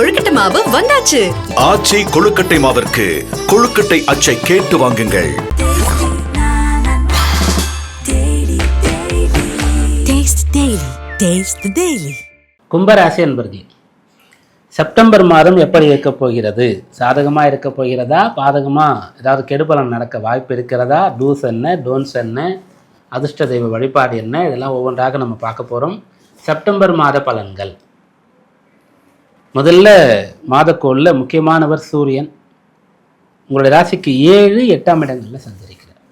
கொழுக்கட்டை மாவு வந்தாச்சு. ஆச்சி கொழுக்கட்டை மாவிற்கு கொழுக்கட்டை அச்சை கேட்டு வாங்குங்கள். Taste Daily. Taste the Daily. கும்பராசி என்பர்களே செப்டம்பர் மாதம் எப்படி இருக்கப் போகிறது? சாதகமாக இருக்கப் போகிறதா? பாதகமாக ஏதாவது கெடுபலன் நடக்க வாய்ப்பு இருக்கிறதா? டூஸ் என்ன டோன்ஸ் என்ன? அதிர்ஷ்ட தெய்வ வழிபாடு என்ன? இதெல்லாம் ஒவ்வொன்றாக நம்ம பார்க்க போகிறோம் செப்டம்பர் மாத பலன்கள். முதல்ல மாதக்கோளில் முக்கியமானவர் சூரியன். உங்களுடைய ராசிக்கு ஏழு எட்டாம் இடங்களில் சஞ்சரிக்கிறார்.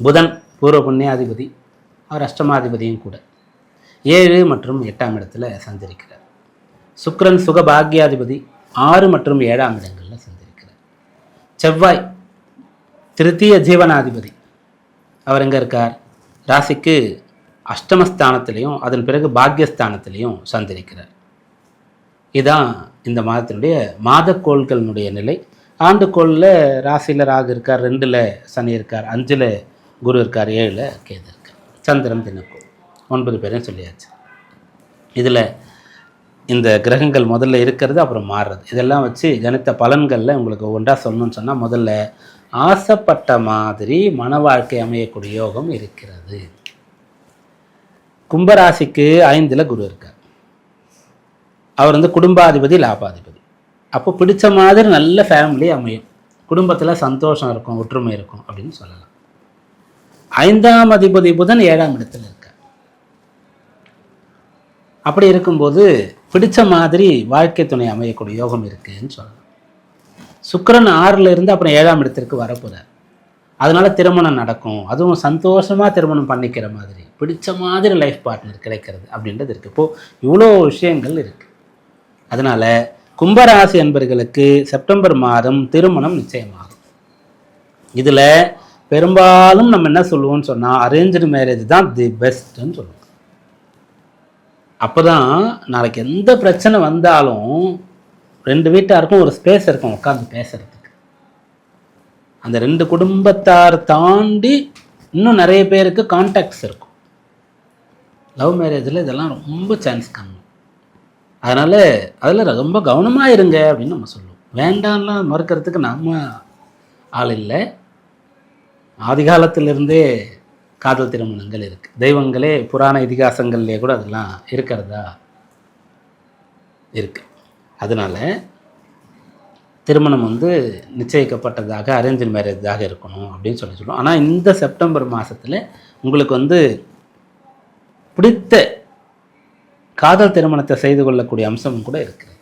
புதன் பூர்வ புண்ணியாதிபதி அவர் அஷ்டமாதிபதியும் கூட. ஏழு மற்றும் எட்டாம் இடத்துல சஞ்சரிக்கிறார். சுக்ரன் சுக பாக்யாதிபதி ஆறு மற்றும் ஏழாம் இடங்களில் சஞ்சரிக்கிறார். செவ்வாய் திருத்திய ஜீவனாதிபதி அவர் எங்கே இருக்கார்? ராசிக்கு அஷ்டமஸ்தானத்திலையும் அதன் பிறகு பாக்யஸ்தானத்திலையும் சஞ்சரிக்கிறார். இதுதான் இந்த மாதத்தினுடைய மாதக்கோள்களினுடைய நிலை. ஆண்டுக்கோளில் ராசியில் ராகு இருக்கார் ரெண்டில் சனி இருக்கார் அஞ்சில் குரு இருக்கார் ஏழில் கேது இருக்கார். சந்திரன் தினக்கோள். ஒன்பது பேரையும் சொல்லியாச்சு. இதில் இந்த கிரகங்கள் முதல்ல இருக்கிறது அப்புறம் மாறுறது. இதெல்லாம் வச்சு கணித்த பலன்களில் உங்களுக்கு ஒன்றா சொல்லணும்னு சொன்னால் முதல்ல ஆசைப்பட்ட மாதிரி மன வாழ்க்கை அமையக்கூடிய யோகம் இருக்கிறது. கும்பராசிக்கு ஐந்தில் குரு இருக்கார். அவர் வந்து குடும்பாதிபதி லாபாதிபதி. அப்போ பிடிச்ச மாதிரி நல்ல ஃபேமிலி அமையும். குடும்பத்தில் சந்தோஷம் இருக்கும் ஒற்றுமை இருக்கும் அப்படின்னு சொல்லலாம். ஐந்தாம் அதிபதி புதன் ஏழாம் இடத்துல இருக்கார். அப்படி இருக்கும்போது பிடிச்ச மாதிரி வாழ்க்கை துணை அமையக்கூடிய யோகம் இருக்குன்னு சொல்லலாம். சுக்கரன் ஆறுல இருந்து அப்புறம் ஏழாம் இடத்திற்கு வரப்போறார். அதனால திருமணம் நடக்கும். அதுவும் சந்தோஷமா திருமணம் பண்ணிக்கிற மாதிரி பிடிச்ச மாதிரி லைஃப் பார்ட்னர் கிடைக்கிறது அப்படின்றது இருக்கு. இப்போ இவ்வளோ விஷயங்கள் இருக்கு. அதனால கும்பராசி என்பர்களுக்கு செப்டம்பர் மாதம் திருமணம் நிச்சயமாகும். இதில் பெரும்பாலும் நம்ம என்ன சொல்லுவோம்னு சொன்னால் அரேஞ்சு மேரேஜ் தான் தி பெஸ்ட்னு சொல்லுவோம். அப்போ தான் நாளைக்கு எந்த பிரச்சனை வந்தாலும் ரெண்டு வீட்டாருக்கும் ஒரு ஸ்பேஸ் இருக்கும் உட்காந்து பேசுறதுக்கு. அந்த ரெண்டு குடும்பத்தார் தாண்டி இன்னும் நிறைய பேருக்கு கான்டாக்ட்ஸ் இருக்கும். லவ் மேரேஜில் இதெல்லாம் ரொம்ப சான்ஸ் கம்மி. அதனால் அதில் ரொம்ப கவனமாக இருங்க அப்படின்னு நம்ம சொல்லுவோம் வேண்டாம்லாம் மறுக்கிறதுக்கு நம்ம ஆள் இல்லை. ஆதி காலத்திலிருந்தே காதல் திருமணங்கள் இருக்குது தெய்வங்களே புராண இதிகாசங்கள்லேயே கூட அதெல்லாம் இருக்கிறதா இருக்கு. அதனால திருமணம் வந்து நிச்சயிக்கப்பட்டதாக அரேஞ்ச் மேரேஜாக இருக்கணும் அப்படின்னு சொல்லி சொல்லுவோம் ஆனால் இந்த செப்டம்பர் மாதத்தில் உங்களுக்கு வந்து பிடித்த காதல் திருமணத்தை செய்து கொள்ளக்கூடிய அம்சமும் கூட இருக்குது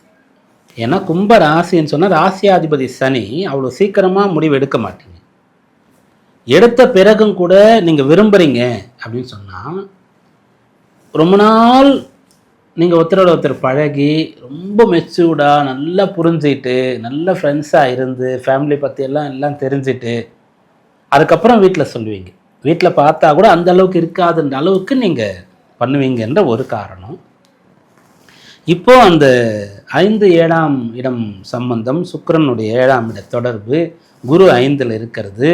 ஏன்னா கும்ப ராசின்னு சொன்னால் ராசியாதிபதி சனி அவ்வளோ சீக்கிரமாக முடிவு எடுக்க மாட்டீங்க. எடுத்த பிறகும் கூட நீங்கள் விரும்புகிறீங்க அப்படின்னு சொன்னால் ரொம்ப நாள் நீங்கள் ஒருத்தரோட ஒருத்தர் பழகி ரொம்ப மெச்சூர்டாக நல்லா புரிஞ்சுக்கிட்டு நல்ல ஃப்ரெண்ட்ஸாக இருந்து ஃபேமிலி பற்றியெல்லாம் எல்லாம் தெரிஞ்சுட்டு அதுக்கப்புறம் வீட்டில் சொல்லுவீங்க. வீட்டில் பார்த்தா கூட அந்த அளவுக்கு இருக்காதுன்ற அளவுக்கு நீங்கள் பண்ணுவீங்கன்ற ஒரு காரணம். இப்போ அந்த ஐந்து ஏழாம் இடம் சம்பந்தம் சுக்கரனுடைய ஏழாம் இட தொடர்பு குரு ஐந்தில் இருக்கிறது.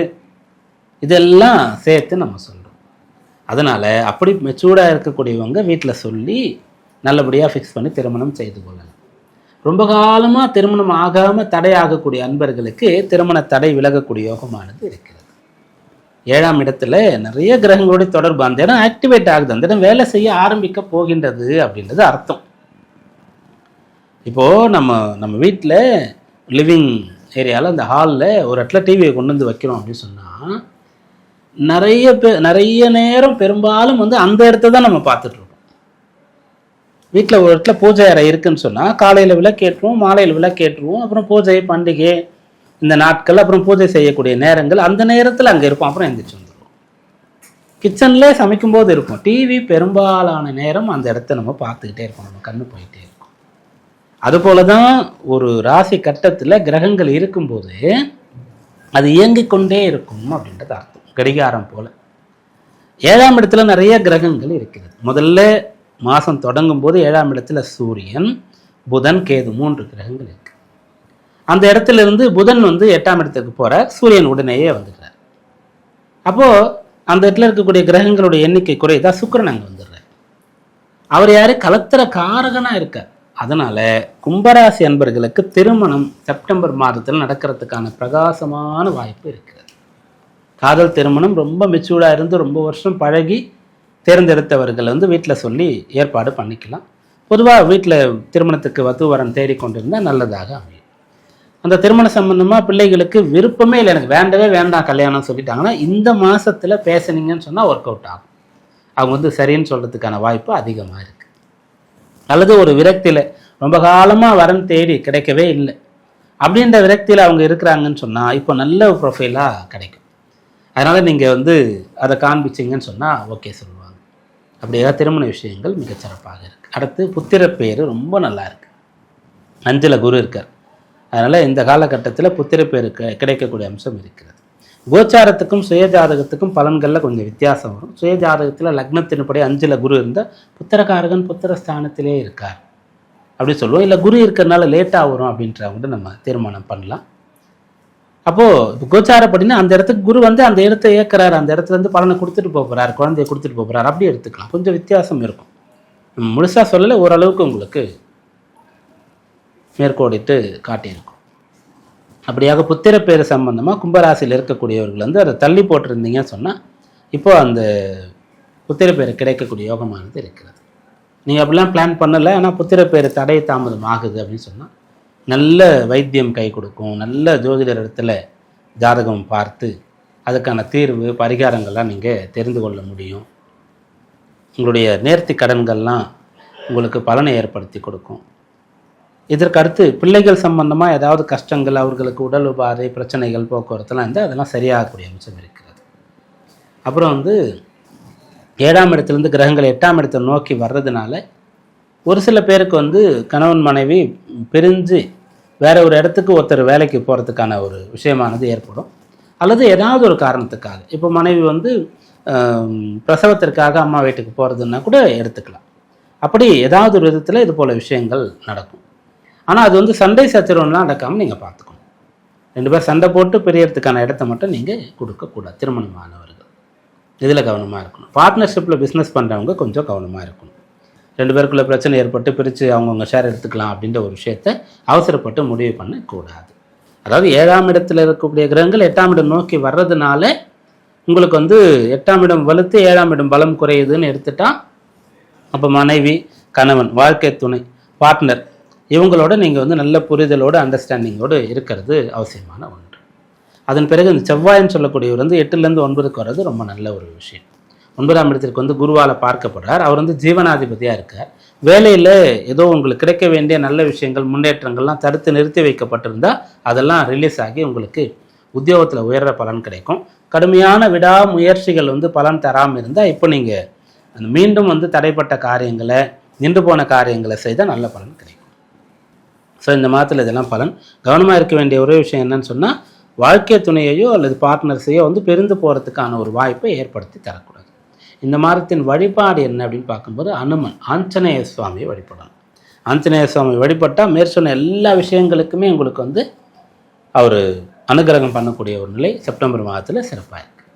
இதெல்லாம் சேர்த்து நம்ம சொல்கிறோம் அதனால் அப்படி மெச்சூர்டாக இருக்கக்கூடியவங்க வீட்டில் சொல்லி நல்லபடியாக ஃபிக்ஸ் பண்ணி திருமணம் செய்து கொள்ளலாம். ரொம்ப காலமாக திருமணம் ஆகாமல் தடை ஆகக்கூடிய அன்பர்களுக்கு திருமண தடை விலகக்கூடிய யோகமானது இருக்கிறது. ஏழாம் இடத்துல நிறைய கிரகங்களுடைய தொடர்பு. அந்த இடம் ஆக்டிவேட் ஆகுது. அந்த இடம் வேலை செய்ய ஆரம்பிக்க போகின்றது அப்படின்றது அர்த்தம். இப்போது நம்ம நம்ம வீட்டில் லிவிங் ஏரியாவில் அந்த ஹாலில் ஒரு இடத்துல டிவியை கொண்டு வந்து வைக்கிறோம் அப்படின்னு சொன்னால் நிறைய பேர் நிறைய நேரம் பெரும்பாலும் வந்து அந்த இடத்த தான் நம்ம பார்த்துட்ருக்கோம் வீட்டில் ஒரு இடத்துல பூஜை அறை இருக்குன்னு சொன்னால் காலையில் விளக்கேற்றுவோம் மாலையில் விளக்கேற்றுவோம் அப்புறம் பூஜை பண்டிகை இந்த நாட்கள் அப்புறம் பூஜை செய்யக்கூடிய நேரங்கள் அந்த நேரத்தில் அங்கே இருப்போம் அப்புறம் எந்திரிச்சு வந்துடுவோம் கிச்சன்லேயே சமைக்கும்போது இருக்கும். டிவி பெரும்பாலான நேரம் அந்த இடத்த நம்ம பார்த்துக்கிட்டே இருக்கோம் நம்ம கண்ணு போயிட்டே இருக்கும். அதுபோல தான் ஒரு ராசி கட்டத்தில் கிரகங்கள் இருக்கும்போது அது இயங்கிக் கொண்டே இருக்கும் அப்படின்றது அர்த்தம். கடிகாரம் போல. ஏழாம் இடத்துல நிறைய கிரகங்கள் இருக்கிறது. முதல்ல மாதம் தொடங்கும் போது ஏழாம் இடத்துல சூரியன் புதன் கேது மூன்று கிரகங்கள் இருக்கு. அந்த இடத்துல இருந்து புதன் வந்து எட்டாம் இடத்துக்கு போகிற சூரியன் உடனேயே வந்துடுறார். அப்போது அந்த இடத்துல இருக்கக்கூடிய கிரகங்களுடைய எண்ணிக்கை குறையுதா? சுக்கிரன் அங்கே வந்துடுறார். அவர் யார்? கலத்திர காரகனாக இருக்கார். அதனால் கும்பராசி அன்பர்களுக்கு திருமணம் செப்டம்பர் மாதத்தில் நடக்கிறதுக்கான பிரகாசமான வாய்ப்பு இருக்கிறது. காதல் திருமணம் ரொம்ப மெச்சூர்டாக இருந்து ரொம்ப வருஷம் பழகி தேர்ந்தெடுத்தவர்கள் வந்து வீட்டில் சொல்லி ஏற்பாடு பண்ணிக்கலாம். பொதுவாக வீட்டில் திருமணத்துக்கு வத்துவரன் தேடிக்கொண்டிருந்தால் நல்லதாக அமையும். அந்த திருமண சம்பந்தமாக பிள்ளைகளுக்கு விருப்பமே இல்லை. எனக்கு வேண்டவே வேண்டாம் கல்யாணம் சொல்லிட்டாங்கன்னா இந்த மாதத்தில் பேசுனீங்கன்னு சொன்னால் ஒர்க் அவுட் ஆகும். அவங்க வந்து சரின்னு சொல்கிறதுக்கான வாய்ப்பு அதிகமாக இருக்குது அல்லது ஒரு விரக்தியில் ரொம்ப காலமாக வரன் தேடி கிடைக்கவே இல்லை. அப்படின்ற விரக்தியில் அவங்க இருக்கிறாங்கன்னு சொன்னால் இப்போ நல்ல ப்ரொஃபைலாக கிடைக்கும். அதனால் நீங்கள் வந்து அதை காண்பிச்சிங்கன்னு சொன்னால் ஓகே சொல்லுவாங்க. அப்படியே திருமண விஷயங்கள் மிகச்சிறப்பாக இருக்குது அடுத்து புத்திர பேர் ரொம்ப நல்லா இருக்குது அஞ்சில் குரு இருக்கார். அதனால் இந்த காலகட்டத்தில் புத்திர பேர் கிடைக்கக்கூடிய அம்சம் இருக்கிறது. கோச்சாரத்துக்கும் சுயஜாதகத்துக்கும் பலன்களில் கொஞ்சம் வித்தியாசம் வரும். சுயஜாதகத்தில் லக்னத்தின்படி அஞ்சில் குரு இருந்தால் புத்திரகாரகன் புத்திர ஸ்தானத்திலே இருக்கார். அப்படி சொல்லுவோம். இல்லை குரு இருக்கிறனால லேட்டாக வரும் அப்படின்றவங்க நம்ம தீர்மானம் பண்ணலாம். அப்போது கோச்சாரப்படினா அந்த இடத்துக்கு குரு வந்து அந்த இடத்த ஏற்கிறார் அந்த இடத்துல இருந்து பலனை கொடுத்துட்டு போகிறார் குழந்தைய கொடுத்துட்டு போகிறார் அப்படி எடுத்துக்கலாம். கொஞ்சம் வித்தியாசம் இருக்கும். முழுசாக சொல்லலை ஓரளவுக்கு உங்களுக்கு மேற்கோடிட்டு காட்டியிருக்கும். அப்படியாக புத்திர பேர் சம்பந்தமாக கும்பராசியில் இருக்கக்கூடியவர்கள் வந்து அதை தள்ளி போட்டிருந்தீங்கன்னு சொன்னால் இப்போது அந்த புத்திர பேர் கிடைக்கக்கூடிய யோகமானது இருக்கிறது. நீங்கள் அப்படிலாம் பிளான் பண்ணலை ஆனால் புத்திர பேர் தடை தாமதம் ஆகுது அப்படின்னு சொன்னால் நல்ல வைத்தியம் கை கொடுக்கும் நல்ல ஜோதிடர் இடத்துல ஜாதகம் பார்த்து அதுக்கான தீர்வு பரிகாரங்கள்லாம் நீங்கள் தெரிந்து கொள்ள முடியும். உங்களுடைய நேர்த்தி கடன்கள்லாம் உங்களுக்கு பலனை ஏற்படுத்தி கொடுக்கும். இதற்கடுத்து பிள்ளைகள் சம்பந்தமாக ஏதாவது கஷ்டங்கள் அவர்களுக்கு உடல் உபாதை பிரச்சனைகள் போக்குவரத்துலாம் இருந்தால் அதெல்லாம் சரியாகக்கூடிய அம்சம் இருக்கிறது. அப்புறம் வந்து ஏழாம் இடத்துலேருந்து கிரகங்கள் எட்டாம் இடத்தை நோக்கி வர்றதுனால ஒரு சில பேருக்கு வந்து கணவன் மனைவி பிரிஞ்சு வேற ஒரு இடத்துக்கு ஒருத்தர் வேலைக்கு போகிறதுக்கான ஒரு விஷயமானது ஏற்படும். அல்லது ஏதாவது ஒரு காரணத்துக்காக. இப்போ மனைவி வந்து பிரசவத்திற்காக அம்மா வீட்டுக்கு போகிறதுன்னா கூட எடுத்துக்கலாம். அப்படி ஏதாவது ஒரு விதத்தில் இது போல் விஷயங்கள் நடக்கும். ஆனால் அது வந்து சண்டை சச்சரவுலாம் நடக்காமல் நீங்கள் பார்த்துக்கணும். ரெண்டு பேர் சண்டை போட்டு பெரியறதுக்கான இடத்த மட்டும் நீங்கள் கொடுக்கக்கூடாது திருமணமானவர்கள். இதில் கவனமாக இருக்கணும். பார்ட்னர்ஷிப்பில் பிஸ்னஸ் பண்ணுறவங்க கொஞ்சம் கவனமாக இருக்கணும். ரெண்டு பேருக்குள்ள பிரச்சனை ஏற்பட்டு பிரித்து அவங்கவுங்க ஷேர் எடுத்துக்கலாம் அப்படின்ற ஒரு விஷயத்த அவசரப்பட்டு முடிவு பண்ணக்கூடாது. அதாவது ஏழாம் இடத்துல இருக்கக்கூடிய கிரகங்கள் எட்டாம் இடம் நோக்கி வர்றதுனால உங்களுக்கு வந்து எட்டாம் இடம் வலுத்து ஏழாம் இடம் பலம் குறையுதுன்னு எடுத்துட்டா அப்போ மனைவி கணவன் வாழ்க்கை துணை பார்ட்னர் இவங்களோட நீங்கள் வந்து நல்ல புரிதலோடு அண்டர்ஸ்டாண்டிங்கோடு இருக்கிறது அவசியமான ஒன்று. அதன் பிறகு இந்த செவ்வாய்ன்னு சொல்லக்கூடியவர் வந்து எட்டுலேருந்து ஒன்பதுக்கு வர்றது ரொம்ப நல்ல ஒரு விஷயம். ஒன்பதாம் இடத்திற்கு வந்து குருவால் பார்க்கப்படுறார். அவர் வந்து ஜீவனாதிபதியாக இருக்கார். வேலையில் ஏதோ உங்களுக்கு கிடைக்க வேண்டிய நல்ல விஷயங்கள் முன்னேற்றங்கள்லாம் தடுத்து நிறுத்தி வைக்கப்பட்டிருந்தால் அதெல்லாம் ரிலீஸ் ஆகி உங்களுக்கு உத்தியோகத்தில் உயர்ற பலன் கிடைக்கும். கடுமையான விடாமுயற்சிகள் வந்து பலன் தராமல் இருந்தால் இப்போ நீங்கள் அந்த மீண்டும் வந்து தடைப்பட்ட காரியங்களை நின்று போன காரியங்களை செய்தால் நல்ல பலன் கிடைக்கும். ஸோ இந்த மாதத்தில் இதெல்லாம் பலன். கவனமாக இருக்க வேண்டிய ஒரே விஷயம் என்னன்னு சொன்னால் வாழ்க்கை துணையையோ அல்லது பார்ட்னர்ஸையோ வந்து பிரிந்து போகிறதுக்கான ஒரு வாய்ப்பை ஏற்படுத்தி தரக்கூடாது. இந்த மாதத்தின் வழிபாடு என்ன அப்படின்னு பார்க்கும்போது அனுமன் ஆஞ்சநேய சுவாமியை வழிபடணும். ஆஞ்சநேய சுவாமி வழிபட்டால் மேற்சொன்ன எல்லா விஷயங்களுக்குமே உங்களுக்கு வந்து அவர் அனுகிரகம் பண்ணக்கூடிய ஒரு நிலை செப்டம்பர் மாதத்தில் சிறப்பாக இருக்குது